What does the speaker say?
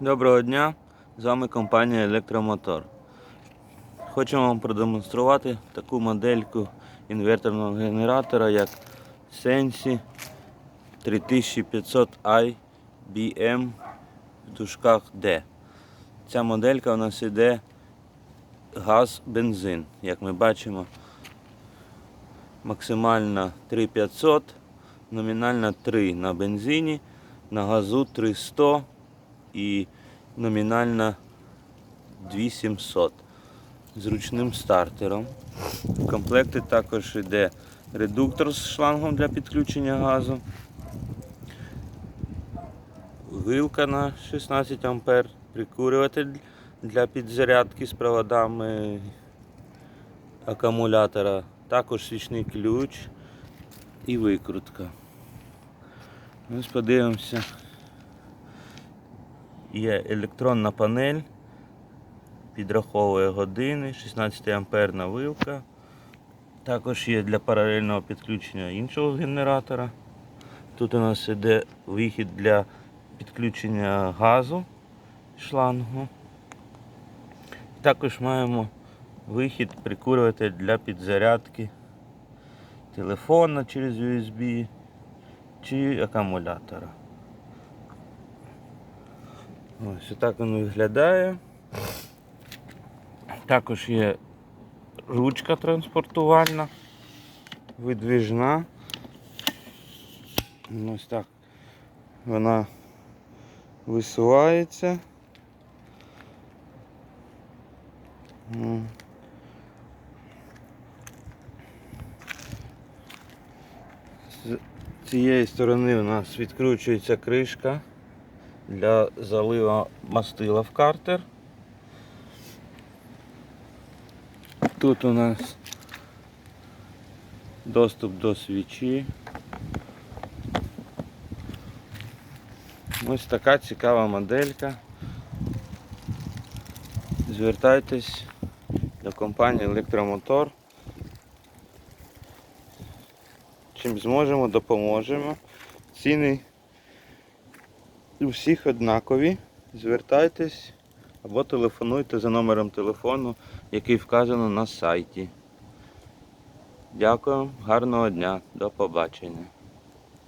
Доброго дня! З вами компанія Електромотор. Хочемо вам продемонструвати таку модельку інверторного генератора, як Sensi 3500i BM в дужках D. Ця моделька у нас іде газ-бензин. Як ми бачимо, максимально 3500, номінально 3 на бензині, на газу 300 і номінально 2700 з ручним стартером. В комплекті також йде редуктор з шлангом для підключення газу. Вилка на 16 А, прикурюватель для підзарядки з проводами акумулятора, також свічний ключ і викрутка. Ось подивимося. Є електронна панель, підраховує години, 16 амперна вилка. Також є для паралельного підключення іншого генератора. Тут у нас іде вихід для підключення газу шлангу. Також маємо вихід прикурюватель для підзарядки телефона через USB чи акумулятора. Ось так він виглядає. Також є ручка транспортувальна, видвіжна. Ось так вона висувається. З цієї сторони у нас відкручується кришка для залива мастила в картер. Тут у нас доступ до свічі. Ось така цікава моделька. Звертайтесь до компанії Електромотор. Чим зможемо, допоможемо. Ціни у всіх однакові. Звертайтесь або телефонуйте за номером телефону, який вказано на сайті. Дякую, гарного дня, до побачення.